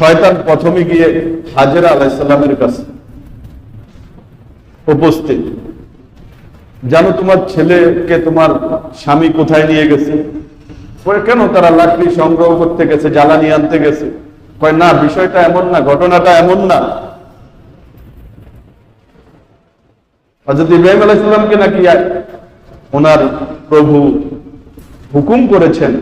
শয়তান প্রথমে গিয়ে হাজেরা আলাইসাল্লামের কাছে উপস্থিত। জানো তোমার ছেলেকে তোমার স্বামী কোথায় নিয়ে গেছে? কেন তারা লাকড়ি সংগ্রহ করতে গেছে, জ্বালানি আনতে গেছে? কয়, না, বিষয়টা এমন না, ঘটনাটা এমন না। হজরত ইব্রাহিম আলাইসাল্লামকে নাকি ওনার প্রভু হুকুম করেছেন,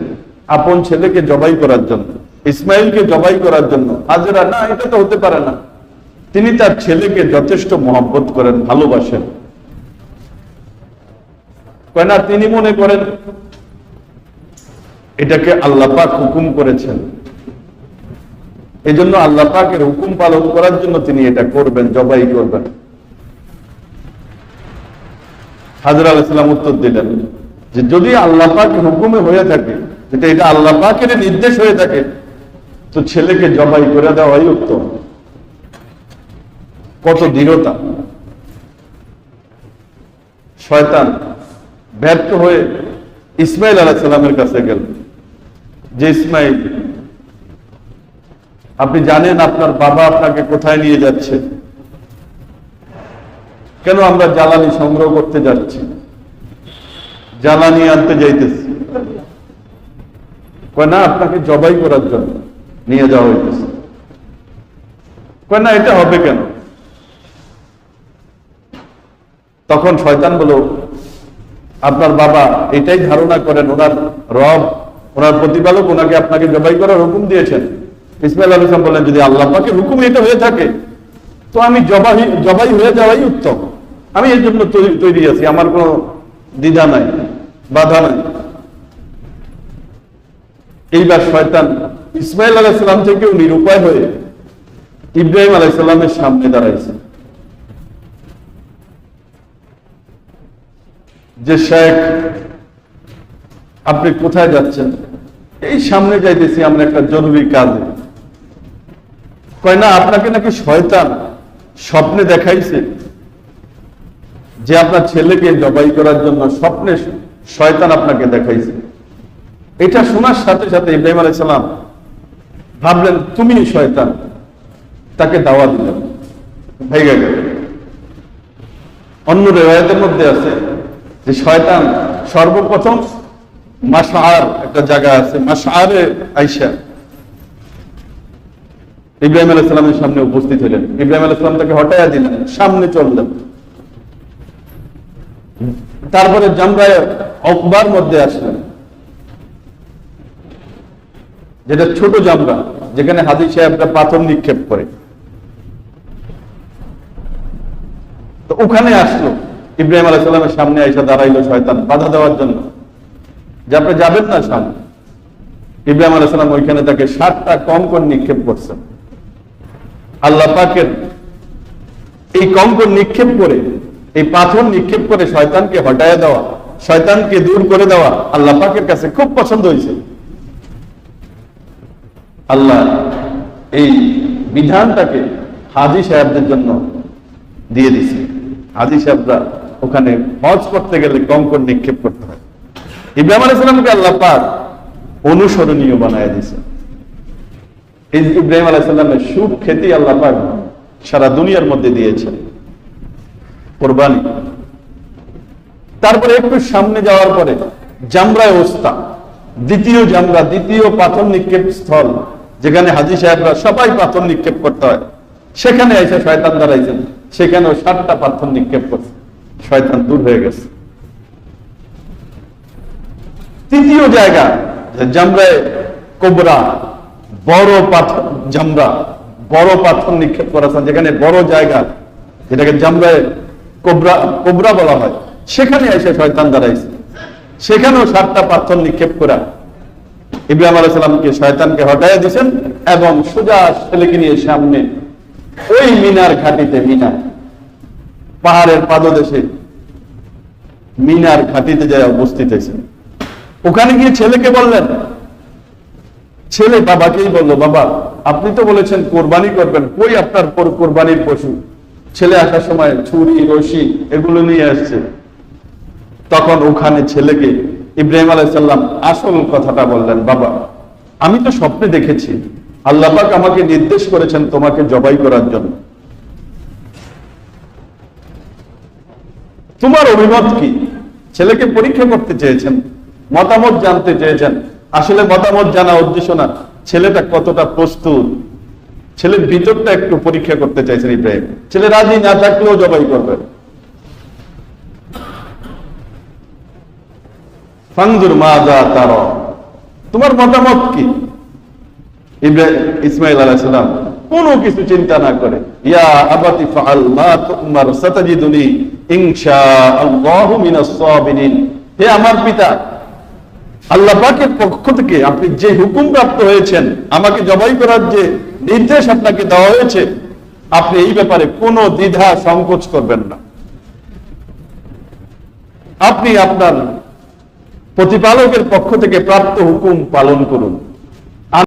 আপন ছেলেকে জবাই করার জন্য। ইসমাইলকে জবাই করার জন্য। হাজরা, না, এটা তো হতে পারে না। তিনি তার ছেলেকে যথেষ্ট মহব্বত করেন, ভালোবাসেন। কয় না তিনি মনে করেন, এটাকে আল্লাহ পাক হুকুম করেছেন। এই জন্য আল্লাহ পাকের হুকুম পালন করার জন্য তিনি এটা করবেন, জবাই করবেন। হাজর আলাইসালাম উত্তর দিলেন যে, যদি আল্লাহ পাক হুকুমে হয়ে থাকে যেটা এটা আল্লাহ পাকের নির্দেশ হয়ে থাকে তো ছেলেকে জবাই করে দেওয়াই উত্তম। কত দৃঢ়তা। শয়তান ব্যর্থ হয়ে ইসমাইল আলাহ সাল্লামের কাছে গেল। যে ইসমাইল, আপনি জানেন আপনার বাবা আপনাকে কোথায় নিয়ে যাচ্ছে? কেন আমরা জ্বালানি সংগ্রহ করতে যাচ্ছি? জ্বালানি আনতে যাইতেছি। না, আপনাকে জবাই করার জন্য। নিয়ে যাওয়া হইতেছে। না, এটা হবে কেন? তখন শয়তান বলো আপনার বাবা এটাই ধারণা করেন, ওনার রব, ওনার প্রতিপালক, ওনাকে আপনাকে জবাই করার হুকুম দিয়েছেন। ইসমাইল আল ইসলাম বলেন যদি আল্লাহ পাকে হুকুম এটা হয়ে থাকে, তো আমি জবাই জবাই হয়ে যাওয়াই উত্তম। আমি এই জন্য তৈরি আছি, আমার কোনো দ্বিধা নাই, বাধা নাই। এইবার শয়তান ইসমাইল আলাইসাল্লাম থেকেও নিরুপায় হয়ে ইব্রাহিম আলাইসাল্লামের সামনে দাঁড়াইছে যে শেখ, আপনি কোথায় যাচ্ছেন? এই সামনে যাইতেছি আমরা একটা জরুরি কাজে। কয় না, আপনাকে নাকি শয়তান স্বপ্নে দেখাইছে যে আপনার ছেলেকে জবাই করার জন্য স্বপ্নে শয়তান আপনাকে দেখাইছে। এটা শোনার সাথে সাথে ইব্রাহিম আলাইসালাম ভাবলেন, তুমি শয়তান। তাকে দাওয়া দিলেন। ভেঙে গেল। অন্য রেওয়ায়তের মধ্যে আছে যে শয়তান সর্বপ্রথম মাসার একটা জায়গা আছে মাসারে আইসা ইব্রাহিম আলাইসালামের সামনে উপস্থিত হলেন। ইব্রাহিম আলাইসালাম তাকে হটাইয়া দিলেন, সামনে চললেন। তারপরে জামরায় অকবার মধ্যে আসলেন। যেটা ছোট জামরা, যেখানে হাজি সাহেবরা পাথর নিক্ষেপ করে। তো ওখানে আসলো, ইব্রাহিম আলাইসাল্লামের সামনে এসে দাঁড়াইলো শয়তান, বাধা দেওয়ার জন্য। যে আপনি যাবেন না সামনে ইব্রাহিম আলাইসাল্লাম ওইখানে তাকে ষাটটা কঙ্কর নিক্ষেপ করছেন আল্লাহ পাকের এই কঙ্কর নিক্ষেপ করে, এই পাথর নিক্ষেপ করে শয়তানকে হটায় দেওয়া, শয়তানকে দূর করে দেওয়া আল্লাহ পাকের কাছে খুব পছন্দ হয়েছে। আল্লাহ এই বিধানটাকে হাজি সাহেবদের জন্য দিয়ে দিছে হাজি সাহেবরা ওখানে হজ করতে গেলে কঙ্কর নিক্ষেপ করতে হয়। ইব্রাহিম আলাইসালামকে আল্লাহ পাক অনুসরণীয় বানায় দিছে এই ইব্রাহিম সুখ খেতে আল্লাহ পাক সারা দুনিয়ার মধ্যে দিয়েছেন। কোরবানি। তারপরে একটু সামনে যাওয়ার পরে জামরায় ওস্তা, দ্বিতীয় জামরা, দ্বিতীয় পাথর নিক্ষেপ স্থল যেখানে হাজি সাহেবরা সবাই পাথর নিক্ষেপ করতে হয়, সেখানে এসে শয়তান দাঁড়াইছেন। সেখানেও ষাটটা পাথর নিক্ষেপ করছে। শয়তান দূর হয়ে গেছে। তৃতীয় জায়গা জামরায় কোবরা, বড় পাথর, জামরা, বড় পাথর নিক্ষেপ করেছেন। যেখানে বড় জায়গা, যেটাকে জামরায় কোবরা কোবরা বলা হয়, সেখানে এসে শয়তান দাঁড়াইছে। সেখানেও সাতটা পাথর নিক্ষেপ করা। ইব্রাহিম আলাইসালামকে শয়তানকে হটাইয়া দিয়েছেন এবং সোজা ছেলেকে নিয়ে সামনে ওই মিনার ঘাটিতে মিনার পাহাড়ের পাদদেশে মিনার ঘাটিতে যায় উপস্থিত ওখানে গিয়ে ছেলেকে বললেন, ছেলে বাবাকেই বলল, বাবা, আপনি তো বলেছেন কোরবানি করবেন, কই আপনার কোরবানির পশু? ছেলে আসার সময় ছুরি, রশি, এগুলো নিয়ে আসছে। তখন ওখানে ছেলেকে ইব্রাহিম আলাইসাল্লাম আসল কথাটা বললেন, বাবা, আমি তো স্বপ্নে দেখেছি। আল্লাহ পাক আমাকে নির্দেশ করেছেন তোমাকে জবাই করার জন্য। তোমার অভিমত কি? ছেলেকে পরীক্ষা করতে চেয়েছেন, মতামত জানতে চেয়েছেন। আসলে মতামত জানা উদ্দেশ্য না, ছেলেটা কতটা প্রস্তুত। ছেলের ভিতরটা একটু পরীক্ষা করতে চাইছেন ইব্রাহিম। ছেলে রাজি না থাকলেও জবাই করবে। ফাংজুর মা যা তার। তোমার মতামত কি? ইসমাইল আলাইহিস সালাম কোনো কিছু চিন্তা না করে আমার পিতা, আল্লাহ পাকের পক্ষ থেকে আপনি যে হুকুম প্রাপ্ত হয়েছেন, আমাকে জবাই করার যে নির্দেশ আপনাকে দেওয়া হয়েছে, আপনি এই ব্যাপারে কোনো দ্বিধা সংকোচ করবেন না। আপনি আপনার প্রতিপালকের পক্ষ থেকে প্রাপ্ত হুকুম পালন করুন।